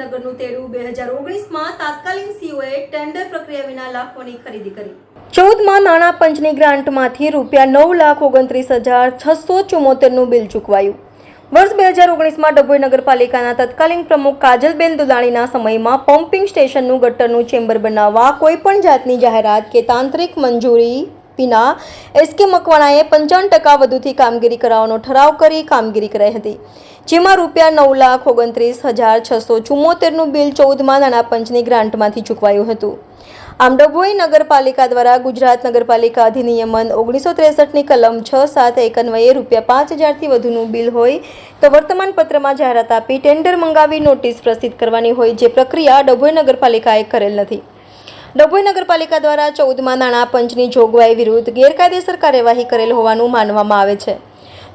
નગરનું તેડું બે હજાર ઓગણીસમાં તાત્કાલિક સીઓએ ટેન્ડર પ્રક્રિયા વિના લાખોની ખરીદી કરી. ચૌદમાં નાણાં પંચની ગ્રાન્ટમાંથી રૂપિયા નવ લાખ ઓગણત્રીસ હજાર છસો ચુમ્મોતેરનું બિલ ચૂકવાયું. વર્ષ બે હજાર ઓગણીસમાં ડભોઈ નગરપાલિકાના તત્કાલીન પ્રમુખ કાજલબેન દુલાણીના સમયમાં પમ્પિંગ સ્ટેશનનું ગટરનું ચેમ્બર બનાવવા કોઈપણ જાતની જાહેરાત કે તાંત્રિક મંજૂરી વિના એસકે મકવાણાએ પંચાવન ટકા વધુથી કામગીરી કરાવવાનો ઠરાવ કરી કામગીરી કરાઈ હતી. જેમાં રૂપિયા નવ લાખ ઓગણત્રીસ હજાર છસો ચુમ્મોતેરનું બિલ ચૌદમાં નાણાં પંચની ગ્રાન્ટમાંથી ચૂકવાયું હતું. આમ ડભોઈ નગરપાલિકા દ્વારા ગુજરાત નગરપાલિકા અધિનિયમન ઓગણીસો ત્રેસઠની કલમ છ સાત એક અન્વયે રૂપિયા પાંચ હજારથી વધુનું બિલ હોય તો વર્તમાન પત્રમાં જાહેરાત આપી ટેન્ડર મંગાવી નોટિસ પ્રસિદ્ધ કરવાની હોય જે પ્રક્રિયા ડભોઈ નગરપાલિકાએ કરેલ નથી. ડભોઈ નગરપાલિકા દ્વારા ચૌદમાં નાણાં પંચની જોગવાઈ વિરુદ્ધ ગેરકાયદેસર કાર્યવાહી કરેલ હોવાનું માનવામાં આવે છે.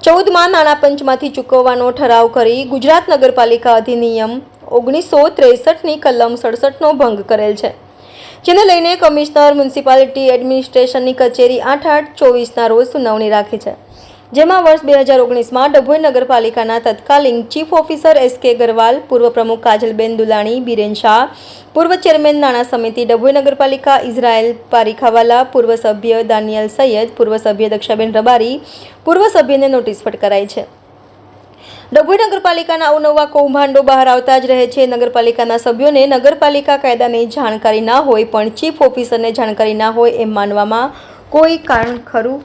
ચૌદમાં નાણાં પંચમાંથી ચૂકવવાનો ઠરાવ કરી ગુજરાત નગરપાલિકા અધિનિયમ ઓગણીસો ત્રેસઠની કલમ સડસઠનો ભંગ કરેલ છે. જેને લઈને કમિશનર મ્યુનિસિપાલિટી એડમિનિસ્ટ્રેશનની કચેરી આઠ આઠ ચોવીસના રોજ સુનાવણી રાખી છે. જેમાં વર્ષ બે હજાર ઓગણીસમાં ડભોઈ નગરપાલિકાના તત્કાલીન ચીફ ઓફિસર એસ કે ગરવાલ, પૂર્વ પ્રમુખ કાજલબેન દુલાણી, બિરેન શાહ, પૂર્વ ચેરમેન નાણાં સમિતિ ડભોઈ નગરપાલિકા ઇઝરાયલ પારીખાવાલા, પૂર્વ સભ્ય દાનિયલ સૈયદ, પૂર્વ સભ્ય દક્ષાબેન રબારી, પૂર્વ સભ્યને નોટિસ ફટકારાઈ છે. ડભોઈ નગરપાલિકાના અવનવા કૌભાંડો બહાર આવતા જ રહે છે. નગરપાલિકાના સભ્યોને નગરપાલિકા કાયદાની જાણકારી ના હોય પણ ચીફ ઓફિસરને જાણકારી ના હોય એમ માનવામાં કોઈ કારણ ખરું?